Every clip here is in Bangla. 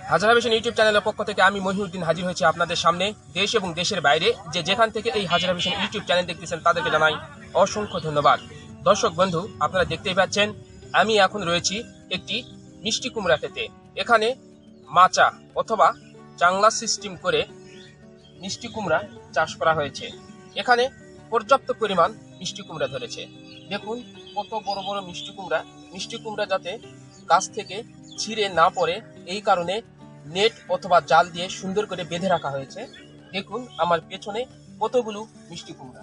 হাজারা বেশন ইউটিউব চ্যানেলের পক্ষ থেকে আমি মহিউদ্দিন হাজির হয়েছি আপনাদের সামনে। দেশ এবং দেশের বাইরে যে যেখান থেকে এই হাজারা বেশন ইউটিউব চ্যানেল দেখতেছেন, তাদেরকে জানাই অসংখ্য ধন্যবাদ। দর্শক বন্ধু, আপনারা দেখতেই পাচ্ছেন, আমি এখন রয়েছি একটি মিষ্টি কুমড়া খেতে। এখানে মাচা অথবা চাংলা সিস্টেম করে মিষ্টি কুমড়া চাষ করা হয়েছে। এখানে পর্যাপ্ত পরিমাণ মিষ্টি কুমড়া ধরেছে। দেখুন, কত বড় বড় মিষ্টি কুমড়া। মিষ্টি কুমড়া যাতে গাছ থেকে ছিঁড়ে না পড়ে এই কারণে নেট অথবা জাল দিয়ে সুন্দর করে বেঁধে রাখা হয়েছে। দেখুন, আমার পেছনে কতগুলো মিষ্টি কুমড়া।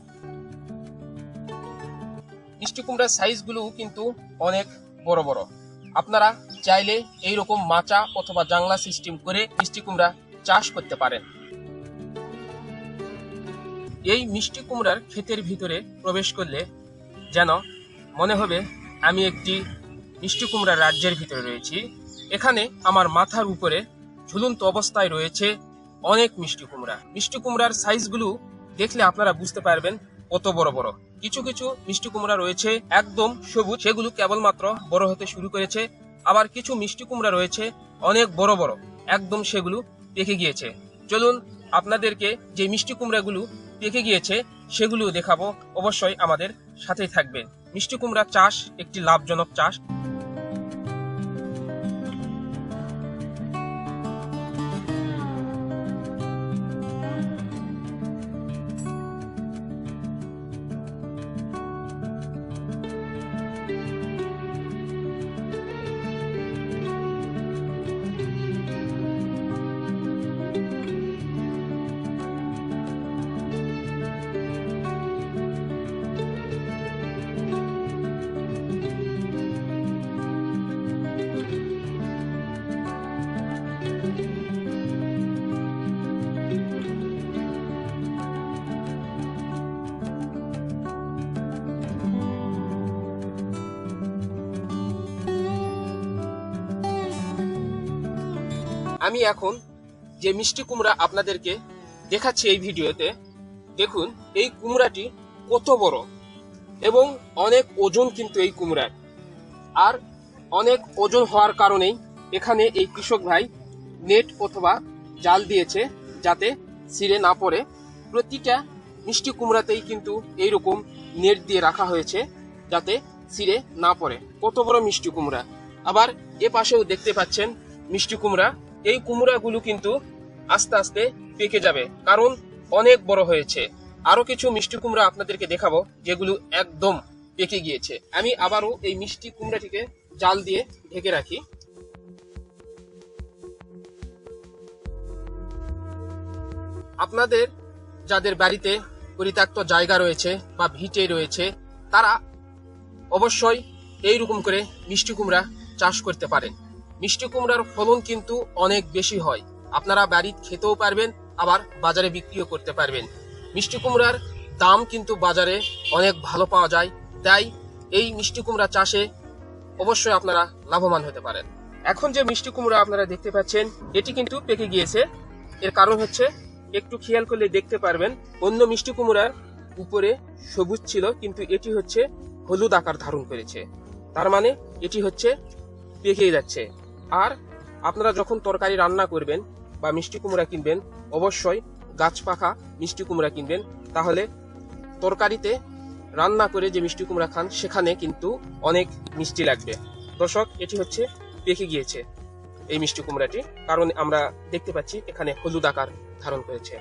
মিষ্টি কুমড়ার সাইজগুলো কিন্তু অনেক বড় বড়। আপনারা চাইলে এইরকম মাচা অথবা জাংলা সিস্টেম করে মিষ্টি কুমড়া চাষ করতে পারেন। এই মিষ্টি কুমড়ার ক্ষেতের ভিতরে প্রবেশ করলে যেন মনে হবে আমি একটি মিষ্টি কুমড়ার রাজ্যের ভিতরে রয়েছি। এখানে আমার মাথার উপরে ঝুলন্ত অবস্থায় রয়েছে অনেক মিষ্টি কুমড়া। মিষ্টি কুমড়ার সাইজগুলো দেখলে আপনারা বুঝতে পারবেন কত বড় বড়। কিছু কিছু মিষ্টি কুমড়া রয়েছে একদম সবুজ, সেগুলো কেবলমাত্র বড় হতে শুরু করেছে। আবার কিছু মিষ্টি কুমড়া রয়েছে অনেক বড় বড়, একদম সেগুলো পেকে গিয়েছে। চলুন আপনাদেরকে যে মিষ্টি কুমড়াগুলো পেকে গিয়েছে সেগুলো দেখাবো। অবশ্যই আমাদের সাথেই থাকবেন। মিষ্টি কুমড়া চাষ একটি লাভজনক চাষ। আমি এখন যে মিষ্টি কুমড়া আপনাদেরকে দেখাচ্ছি এই ভিডিওতে, দেখুন, এই কুমড়াটি কত বড় এবং অনেক ওজন কিন্তু এই কুমড়ার। আর অনেক ওজন হওয়ার কারণেই এখানে এই কৃষক ভাই নেট অথবা জাল দিয়েছে যাতে ছিঁড়ে না পড়ে। প্রতিটা মিষ্টি কুমড়াতেই কিন্তু এইরকম নেট দিয়ে রাখা হয়েছে যাতে ছিঁড়ে না পড়ে। কত বড় মিষ্টি কুমড়া। আবার এ পাশেও দেখতে পাচ্ছেন মিষ্টি কুমড়া। এই কুমড়াগুলো কিন্তু আস্তে আস্তে পেকে যাবে, কারণ অনেক বড় হয়েছে। আরও কিছু মিষ্টি কুমড়া আপনাদেরকে দেখাবো, যেগুলো একদম পেকে গিয়েছে। আমি আবারও এই মিষ্টি কুমড়াটিকে জাল দিয়ে ঢেকে রাখি। আপনাদের, যাদের বাড়িতে পরিত্যক্ত জায়গা রয়েছে বা ভিটে রয়েছে, তারা অবশ্যই এইরকম করে মিষ্টি কুমড়া চাষ করতে পারেন। মিষ্টি কুমড়ার ফলন কিন্তু অনেক বেশি হয়। আপনারা বাড়িতে খেতেও পারবেন, আবার বাজারে বিক্রিও করতে পারবেন। মিষ্টি কুমড়ার দাম কিন্তু বাজারে অনেক ভালো পাওয়া যায়, তাই এই মিষ্টি কুমড়া চাষে অবশ্যই আপনারা লাভবান হতে পারেন। এখন যে মিষ্টি কুমড়া আপনারা দেখতে পাচ্ছেন, এটি কিন্তু পেকে গিয়েছে। এর কারণ হচ্ছে, একটু খেয়াল করলে দেখতে পারবেন, অন্য মিষ্টি কুমড়ার উপরে সবুজ ছিল, কিন্তু এটি হচ্ছে হলুদ আকার ধারণ করেছে। তার মানে এটি হচ্ছে পেকে যাচ্ছে। আর আপনারা যখন তরকারি রান্না করবেন বা মিষ্টি কুমড়া কিনবেন, অবশ্যই গাছ পাখা মিষ্টি কুমড়া কিনবেন। তাহলে তরকারিতে রান্না করে যে মিষ্টি কুমড়া খান, সেখানে কিন্তু অনেক মিষ্টি লাগবে। দর্শক, এটি হচ্ছে পেকে গিয়েছে এই মিষ্টি কুমড়াটি। কারণ আমরা দেখতে পাচ্ছি এখানে হলুদ আকার ধারণ করেছে।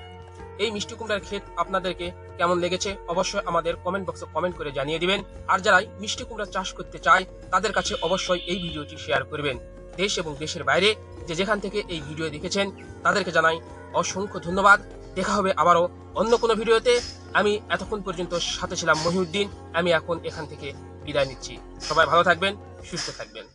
এই মিষ্টি কুমড়ার ক্ষেত আপনাদেরকে কেমন লেগেছে? অবশ্যই আমাদের কমেন্ট বক্সে কমেন্ট করে জানিয়ে দিবেন। আর যারাই মিষ্টি কুমড়া চাষ করতে চায়, তাদের কাছে অবশ্যই এই ভিডিওটি শেয়ার করবেন। দেশ এবং দেশের বাইরে যে যেখান থেকে এই ভিডিও দেখেছেন, তাদেরকে জানাই অসংখ্য ধন্যবাদ। দেখা হবে আবারও অন্য কোনো ভিডিওতে। আমি এতক্ষণ পর্যন্ত সাথে ছিলাম মহিউদ্দিন। আমি এখন এখান থেকে বিদায় নিচ্ছি। সবাই ভালো থাকবেন, সুস্থ থাকবেন।